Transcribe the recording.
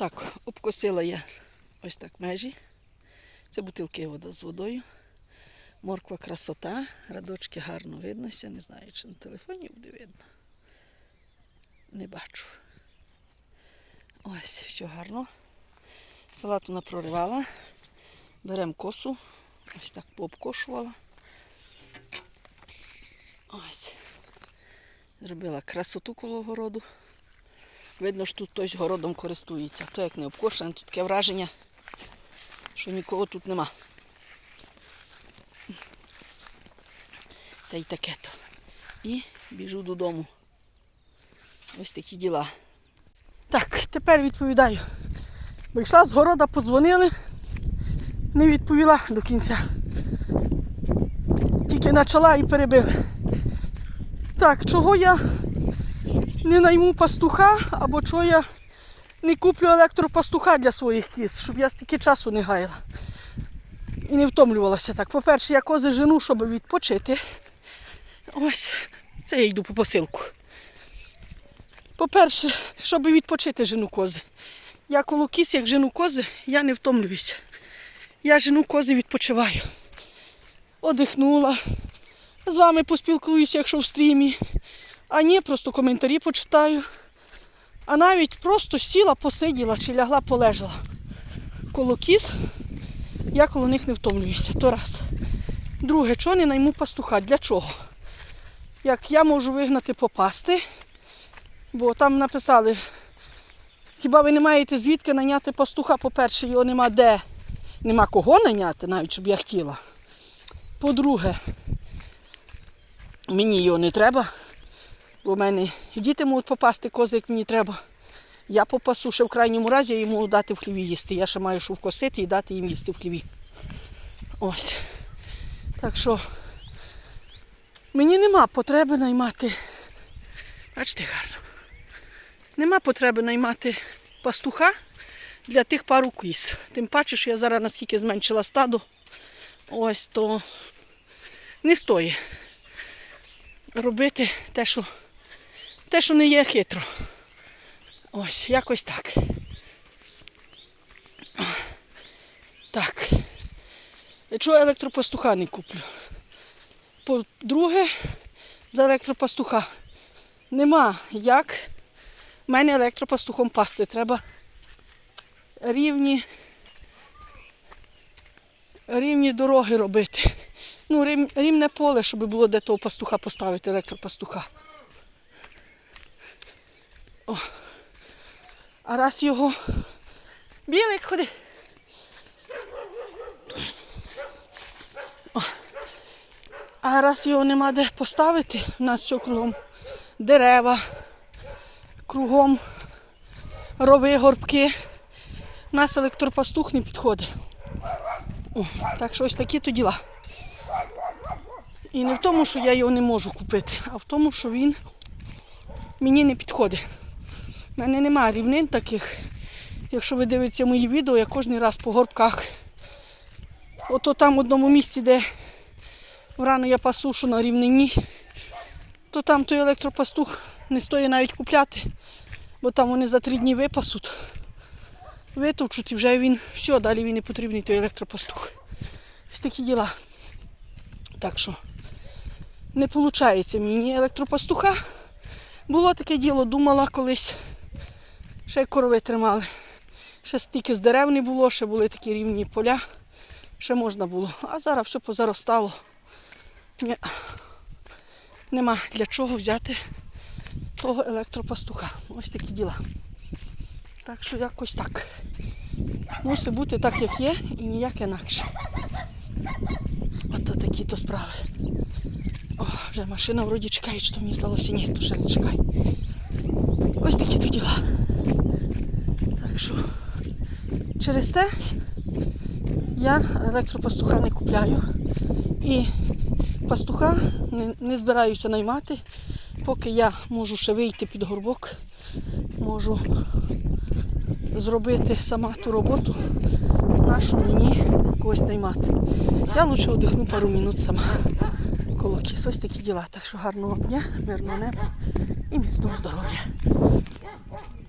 Так, обкосила я ось так межі. Це бутилки вода з водою. Морква красота, радочки гарно виднося. Не знаю, чи на телефоні буде видно. Не бачу. Ось, що гарно. Салату напроривала. Беремо косу. Ось так пообкошувала. Ось. Зробила красоту коло городу. Видно, що тут хтось городом користується. То як не обкошене, тут таке враження, що нікого тут нема. Та й таке то. І біжу додому. Ось такі діла. Так, тепер відповідаю. Бо йшла з города, подзвонили, не відповіла до кінця. Тільки почала і перебили. Так, чого я не найму пастуха, або чого я не куплю електропастуха для своїх кіз, щоб я стільки часу не гаяла. І не втомлювалася так. По-перше, я кози жену, щоб відпочити. Ось, це я йду по посилку. По-перше, щоб відпочити жену кози. Я коло кіз, як жену кози, я не втомлююся. Я жену кози відпочиваю. Одихнула. З вами поспілкуюся, якщо в стрімі. А ні, просто коментарі почитаю. А навіть просто сіла, посиділа чи лягла, полежала. Коло кіз, я коло них не втомлююся. То раз. Друге, чого не найму пастуха? Для чого? Як я можу вигнати попасти, бо там написали, хіба ви не маєте звідки найняти пастуха? По-перше, його нема де, нема кого найняти, навіть щоб я хотіла. По-друге, мені його не треба. Бо в мене діти можуть попасти, кози, як мені треба. Я попасу, ще в крайньому разі я йому дати в хліві їсти. Я ще маю що вкосити і дати їм їсти в хліві. Ось. Так що мені нема потреби наймати. Бачите, гарно. Нема потреби наймати пастуха для тих пару кіз. Тим паче, що я зараз наскільки зменшила стадо, ось то не стоїть робити те, що, те, що не є хитро. Ось, якось так. Так. Чого електропастуха не куплю? По-друге, за електропастуха нема як мене електропастухом пасти. Треба рівні, рівні дороги робити. Ну, рівне поле, щоб було де того пастуха поставити, електропастуха. О. А раз його білик ходи. О. А раз його нема де поставити, у нас все кругом дерева, кругом рови, горбки. У нас електропастух не підходить. О, так що ось такі то діла. І не в тому, що я його не можу купити, а в тому, що він мені не підходить. У мене немає рівнин таких. Якщо ви дивитеся мої відео, я кожен раз по горбках. Ото там в одному місці, де врано я пасу, що на рівнині, то там той електропастух не стоїть навіть купляти, бо там вони за три дні випасуть, витовчуть і вже він, все, далі він не потрібний той електропастух. Ось такі діла. Так що не виходить мені електропастуха. Було таке діло, думала колись, ще корови тримали. Ще стільки з дерев не було, ще були такі рівні поля, ще можна було. А зараз все позаростало. Ні. Нема для чого взяти того електропастуха. Ось такі діла. Так що якось так. Мусить бути так, як є, і ніяк інакше. Ото такі то справи. О, вже машина вроді чекає, що мені здалося, ні, то ще не чекай. Ось такі то діла. Що через те я електропастуха не купляю. І пастуха не, не збираюся наймати, поки я можу ще вийти під горбок, можу зробити сама ту роботу, нашу мені когось наймати. Я лучше одихну пару минут сама. Коло кіс. Ось такі діла. Так що гарного дня, мирного неба і міцного здоров'я.